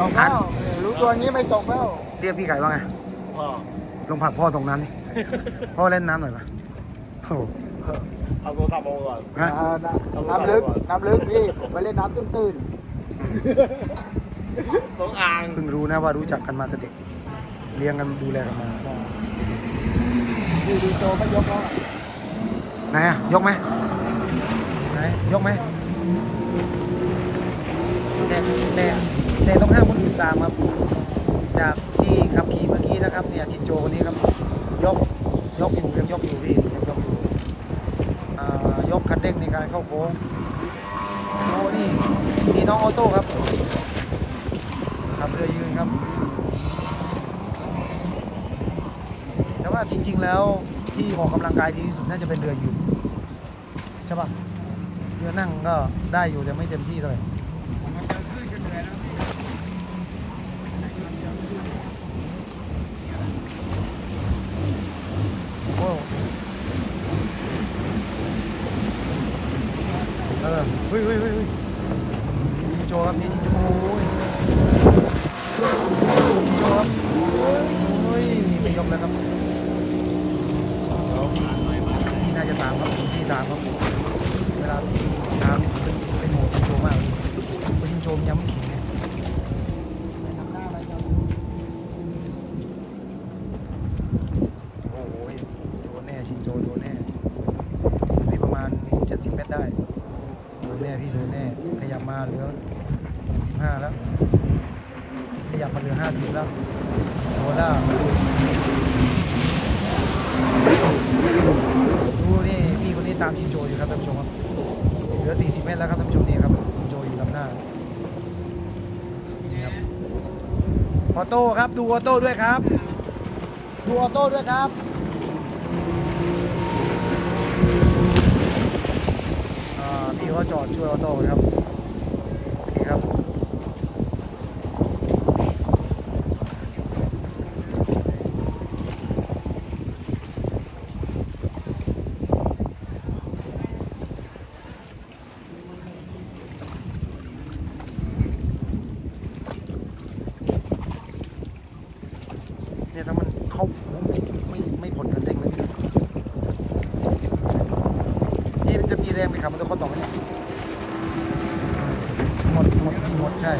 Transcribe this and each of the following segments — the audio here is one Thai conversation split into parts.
ตกแล้วรู้ตัวนี้ไม่ตกแล้วเรียกพี่ไก่ว่าไงพ่อลงผักพ่อตรงนั้นนี่พ่อเล่นน้ำหน่อยปะโอ้โหเอาโทรศัพท์มาก่อนฮะอ่าน้ำน้ำลึกน้ำลึกพี่ผมไปเล่นน้ำตื้นต้องอ่างเพิ่งรู้นะว่ารู้จักกันมาแต่เด็ก เลี้ยงกันดูแลกันมาๆพี่ดีโตไม่ยกแล้วไหนอะยกไหมไหนยกไหมแต่แต่ แต่ต้องห้ามคนอื่นตามครับ จากที่ขับขี่เมื่อกี้นะครับเนี่ยจินโจคนนี้ครับ ยกยกอยู่ยังยกอยู่พี่ยังยกอยู่ยกคันเร่งในการเข้าโค้งโอ้นี่นี่น้องออโต้ครับขับเรือยืนครับ แต่ว่าจริง ๆ แล้วที่ออกกำลังกายดีที่สุดน่าจะเป็นเรือยืนใช่ปะเรือนั่งก็ได้อยู่แต่ไม่เต็มที่เท่าไหร่โอ้ เออเฮ้ยเฮ้ยเฮ้ยเฮ้จิงโจครับนี่จิงโจโอ้ยจิงโจครับโอ้ยไม่ยกแล้วครับ ที่น่าจะตามครับที่ตามครับ เวลาตามนี่เป็นเป็นโหมดชิงโชว์มากเป็นชิงโชว์ย้ำไม่ถึงไงโอ้โหโดนแน่ชิงโจโดนแน่มีประมาณ 70 เมตรได้โดนแน่พี่โดนแน่ ขยับมาเหลือ15แล้ว ขยับมาเหลือ 50 แล้วโดนแล้วดูนี่พี่คนนี้ตามชินโจอยู่ครับท่านผู้ชมครับ เหลือ 40 เมตรแล้วครับท่านผู้ชมนี่ครับชินโจอยู่ลำหน้าออโต้ครับ ดูออโต้ด้วยครับ ดูออโต้ด้วยครับ ช่วยออโต้นะครับโอเครับเนี่ยถ้ามันเข้าไม่ไม่ผลกันเด้งเลยพี่มันจะมีแรงไหมครับมันจะข้อต่อไหมเนี่ย หมดหมดหมดใช่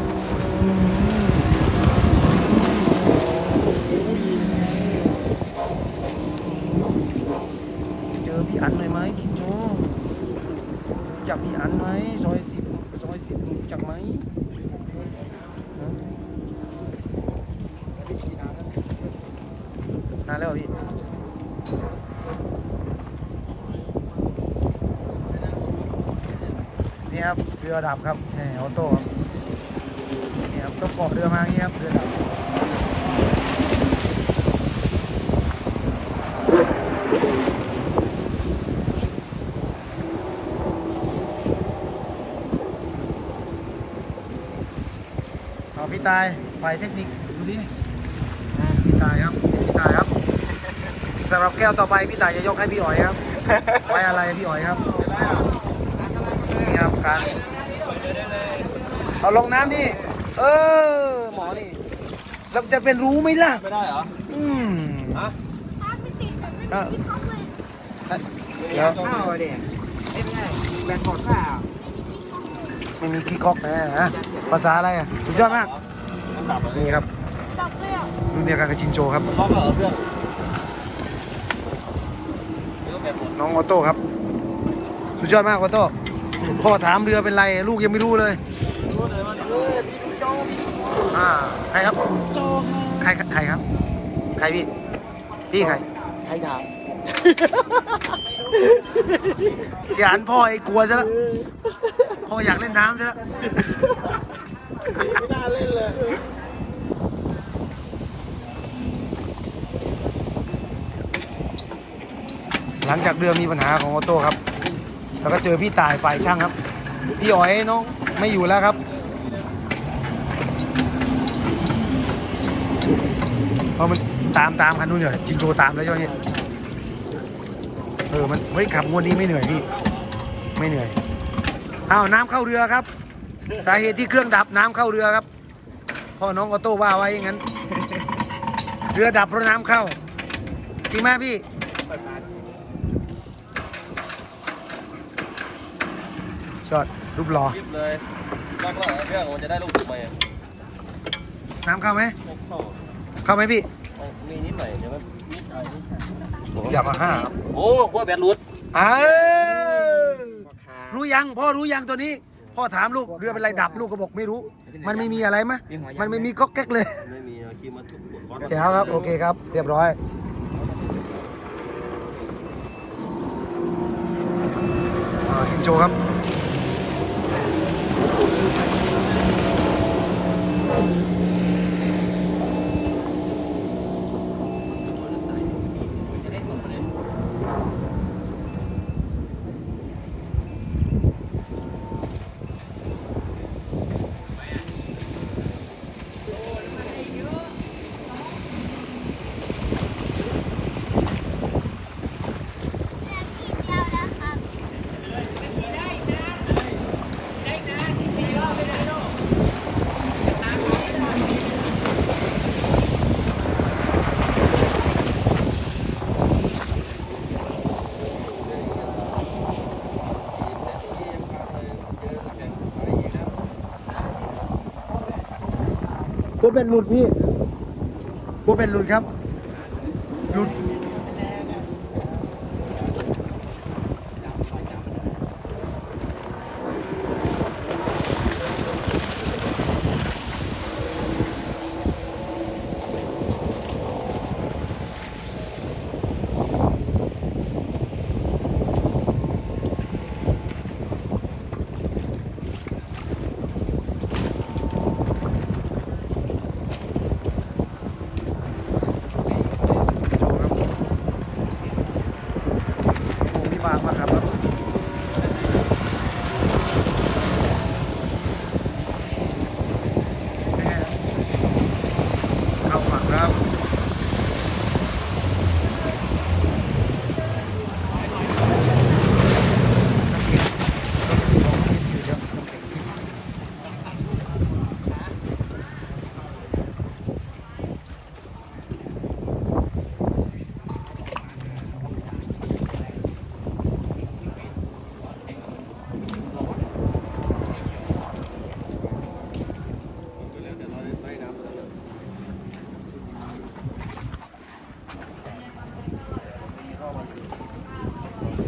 เจอพี่อันหน่อยไหมคิดโจรู้จักพี่อันไหมซอยสิบซอยสิบจักไหมนานแล้วพี่ นี่ครับเรือดับครับนี่ออโต้ครับนี่ครับต้องเกาะเรือมาอย่างนี้ครับเรือดับเอาพี่ตายฝ่ายเทคนิคดูดิพี่ตายครับพี่ตายครับสำหรับแก้วต่อไปพี่ตายจะยกให้พี่อ๋อยครับไว้อะไรพี่อ๋อยครับนี่ครับ การเอาลงน้ำดิเออ หมอนี่แล้วจะเป็นรู้ไหมล่ะ ไม่ได้เหรอ อืมฮะถ้าไม่ติดแต่ไม่ได้คิดก๊อกเลยเดี๋ยวข้าวเด็กไม่ใช่แบนหมดเปล่าไม่มีกิ๊กก๊อกนะฮะ ภาษาอะไรอะ สุดยอดมากต้องดับเลยนี่ครับดับเลยอะดูเดียวกันกับชินโจครับล็อกเหรอเพื่อนไม่ต้องแบบหมดน้องออโต้ครับ สุดยอดมากออโต้ พ่อถามเรือเป็นไร ลูกยังไม่รู้เลยรู้เลยว่าเนี่ยอ่าใครครับโจใครใครครับ ใครพี่ พี่ใคร ใครถามอย่าหันพ่อไอ้กลัวซะแล้วพ่ออยากเล่นน้ำซะแล้วไม่น่าเล่นเลยหลังจากเรือมีปัญหาของออโต้ครับ แล้วก็เจอพี่ตายฝ่ายช่างครับ พี่อ๋อยน้องไม่อยู่แล้วครับ เพราะมันตามตามคันนู้นเหนื่อยจินโจตามแล้วใช่ไหมพี่เออมันเฮ้ยขับงวดนี้ไม่เหนื่อยพี่ ไม่เหนื่อยอ้าวน้ำเข้าเรือครับ สาเหตุที่เครื่องดับน้ำเข้าเรือครับพ่อน้องออโต้ว่าไว้อย่างนั้น เรือดับเพราะน้ำเข้าจริงไหมพี่ ชอดรูปหล่อยิบเลยลากล่างเครื่องมันจะได้ลูกถูกไหมน้ำเข้าไหมไม่เข้าเข้าไหมพี่มีนิดหน่อยเดี๋ยวมันนิดหน่อยนิดหน่อยอย่ามาห้าครับโอ้กลัวแบตหลุดอ้าวรู้ยังพ่อรู้ยังตัวนี้ พ่อถามลูกเรือเป็นไรดับลูกก็บอกไม่รู้ มันไม่มีอะไรมะมันไม่มีก๊อกแก๊กเลยไม่มีเอาคีย์มาทุบกดก้อนเดี๋ยวครับโอเคครับ เรียบร้อยอ่าชินโจครับ ก ดเป็นหลุดพี่กดเป็นหลุดครับ หลุด โจครับโอ้พี่บางมาครับแม่เข้าฝั่งครับ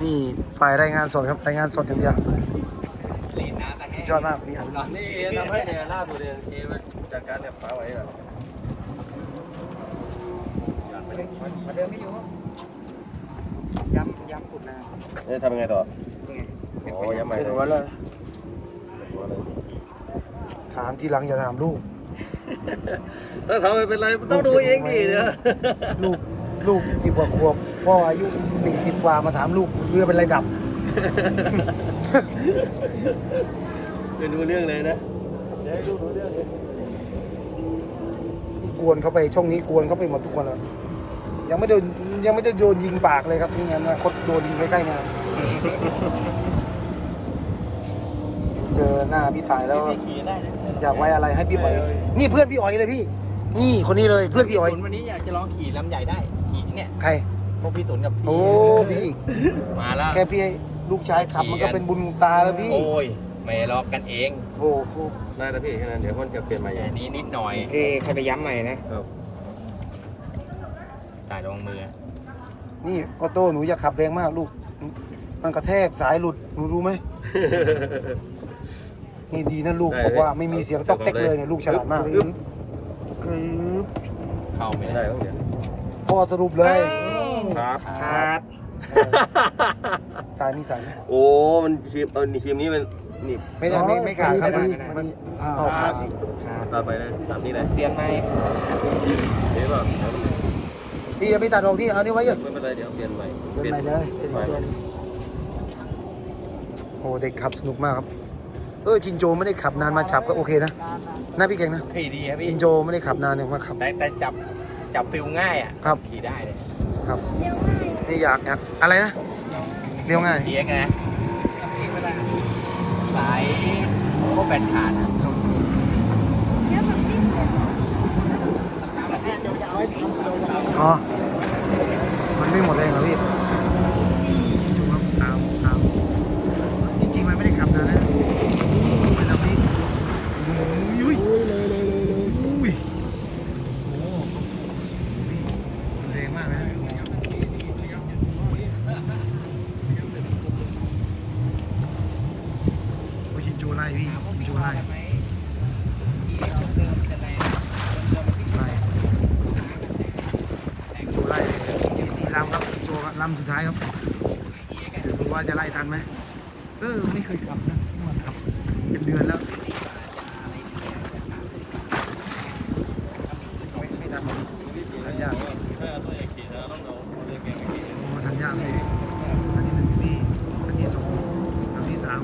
นี่ ฝ่ายรายงานสดครับรายงานสดอย่างเดียวสุดยอดมากพี่อันนี่เองทำให้เนี่ยล่าตัวเองเอมาจัดการเนี่ยฝาไว้อะมาเดินไม่อยู่ย้ำย้ำสุดนะนี่ทำยังไงต่อโอ้ยังไม่เป็นหัวเลยหัวเลยถามทีหลังอย่าถามลูกถ้าทำไม่เป็นไรต้องดูเองดิเนี่ยลูกลูกสิบกว่าขวบพ่ออายุ สี่สิบกว่ามาถามลูกเรือเป็นไรดับ ไม่รู้เรื่องเลยนะเดี๋ยวให้ดูรู้เรื่องเลยนี่กวนเข้าไปช่องนี้กวนเข้าไปหมดทุกคนแล้วยังไม่โดนยังไม่ได้โดนยิงปากเลยครับที่งั้นนะคดโดนยิงใกล้ๆเนี่ยเจอหน้าพี่ตายแล้ว ขี่ได้นะอยากไว้อะไรให้พี่อ๋อย นี่เพื่อนพี่อ๋อยเลยพี่ นี่คนนี้เลยเพื่อนพี่อ๋อยศูนย์วันนี้อยากจะลองขี่ลำใหญ่ได้ขี่เนี่ย ใคร พวกพี่ศูนย์กับพี่โอ้พี่ มาแล้วแค่พี่ให้ลูกชายขับมันก็เป็นบุญตาแล้วพี่ โอ้ยไม่ล็อกกันเองโอ้โหได้แล้วพี่แค่นั้นเดี๋ยวคนจะเปลี่ยนใหม่แค่นี้นิดหน่อยเอ้ใครไปย้ำใหม่นะครับตายลงมือ นี่ออโต้หนูอย่าขับแรงมากลูก มันกระแทกสายหลุดหนูรู้ไหมนี่ดีนะลูกบอกว่าไม่มีเสียงตอกแตกเลยเนี่ยลูกฉลาดมากเข้าไม่ได้ได้แล้วเนี่ยพ่อสรุปเลย ครับ ขาดเออสายมีสายไหมโอ้ มันครีมเออนี่ครีมนี้มันนี่ไม่ได้ไม่ไม่ขาดครับไม่มันได้มันอ่าเอาขาดอีกขาดตามไปเลยตามนี้เลยเตรียมไหมเดี๋ยวแบบพี่อย่าไปตัดออกที่เอานี่ไว้เยอะไม่เป็นไรเดี๋ยวเปลี่ยนใหม่เดินไปเลยเป็นตัวนี้โอ้เด็กขับสนุกมากครับ เออจินโจไม่ได้ขับนานมาขับก็โอเคนะน่าพี่เก่งนะขี่ดีครับพี่จินโจไม่ได้ขับนานเนี่ยมาขับแต่แต่จับจับฟิลง่ายอะครับขี่ได้เลย ครับ นี่อยากอยากอะไรนะเรียวง่ายเลี้งสายพวแบนขาดอ๋อ มันไม่หมดเลยหรอบพี่ ว่าจะไล่ทันไหมเออไม่เคยขับนะไม่มาขับเป็นเดือนแล้วไม่ไม่ทันทันยากโอ้ทันยากเลยอันที่หนึ่งอยู่นี่อันที่สองอันที่สาม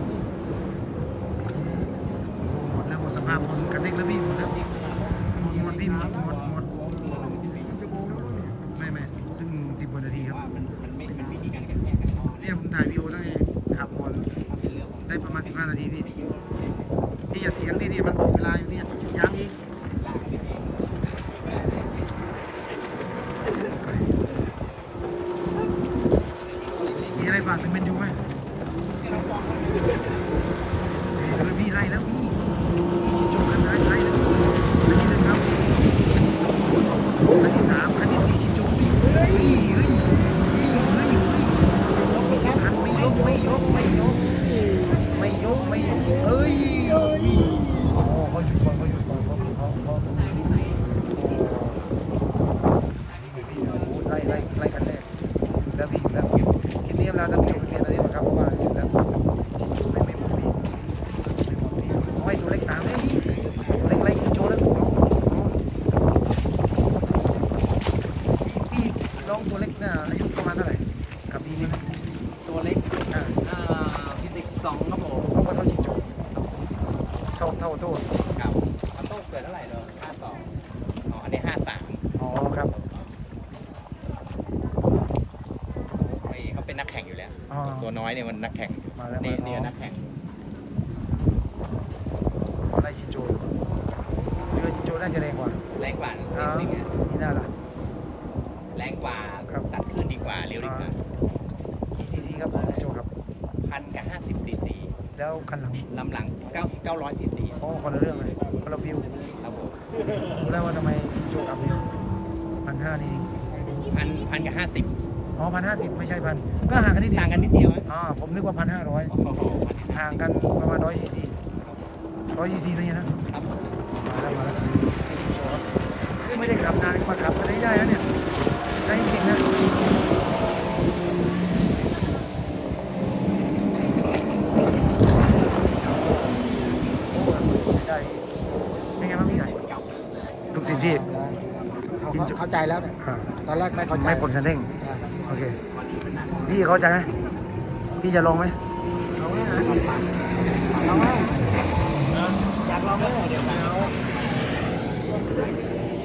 หมดแล้วหมดสภาพหมดกันเด็กแล้วพี่หมดแล้วหมดหมดพี่หมดหมดหมดไม่ไม่ถึงสิบกว่านาทีครับเนี่ยผมถ่ายวีดีโอ ได้ประมาณ 15 นาทีพี่ พี่อย่าเถียงดิเนี่ยมันบอกเวลาอยู่เนี่ยยังอีกมีอะไรฝากถึงเมนยูไหมเออพี่ไล่แล้วพี่พี่ชินโจกันนะไล่แล้วพี่อันที่หนึ่งครับอันที่สองอันที่สามอันที่สี่ชินโจพี่เฮ้ยเฮ้ยเฮ้ยเฮ้ยเฮ้ย ไม่สิพันไม่ยกไม่ยกไม่ยกไม่ยกไม่เอ้ยโอ้เขาหยุดก่อนเขาหยุดก่อนเขาเขาเขาไล่ไล่ไล่กันแน่แล้วพี่แล้วคลิปนี้เวลาท่านผู้ชมเพียงเท่านี้นะครับเพราะว่าเห็นแล้วไม่ไม่หมดพี่ไม่หมดพี่เอาไอ้ตัวเล็กตามเลยพี่ตัวเล็กไล่กินโชว์แล้วเอาเอาพี่พี่น้องตัวเล็กน่ะอายุประมาณเท่าไหร่กับพี่นี่นะ ตัวเล็ก อ่า อ่าฟิสิกสองครับผม เอามาเท่าจิงโจ้เท่าเท่าโทษ ครับเขาโต้เกิดเท่าไหร่เนอะห้าสองอ๋ออันนี้ห้าสาม อ๋อครับ ไอ้ เขาเป็นนักแข่งอยู่แล้ว อ๋อตัวน้อยเนี่ยมันนักแข่งมาแล้วนี่มาแล้ว นี่นักแข่งเอาไล่ชินโจเรือชินโจน่าจะแรงกว่าแรงกว่าอ้าวนิดนึงอะนี่น่าล่ะ แรงกว่าครับ ตัดขึ้นดีกว่าเร็วดีกว่ากี่ซีซีครับชินโจครับ พันกับห้าสิบซีซีแล้วคันหลังลำหลังเก้าเก้าร้อยซีซีอ๋อคนละเรื่องเลยคนละฟิวครับผมรู้แล้วว่าทำไมชินโจขับเร็วพันห้านี่เองพันพันกับห้าสิบ อ๋อพันห้าสิบไม่ใช่พันก็ห่างกันนิดเดียวต่างกันนิดเดียวอะอ๋อผมนึกว่าพันห้าร้อยโอ้โหพันห่างกันประมาณร้อยซีซีร้อยซีซีนี่นะครับมาแล้วมาแล้วนี่ชินโจครับเฮ้ยไม่ได้ขับนานก็มาขับกันได้ได้แล้วเนี่ยได้จริงๆนะโอ้ได้เป็นไงบ้างพี่ไก่ลูกศิษย์พี่กินจุ เข้าใจแล้วเนี่ยอ่าตอนแรกไม่เข้าใจไม่ผลคันเร่ง ใช่ครับโอเค พี่เข้าใจไหมพี่จะลองไหม เอาไว้นะเอาไว้อยากลองไหมเดี๋ยวเอา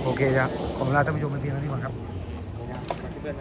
โอเคครับ ขอเวลาท่านผู้ชมเป็นเพียงเท่านี้ก่อนครับเพื่อน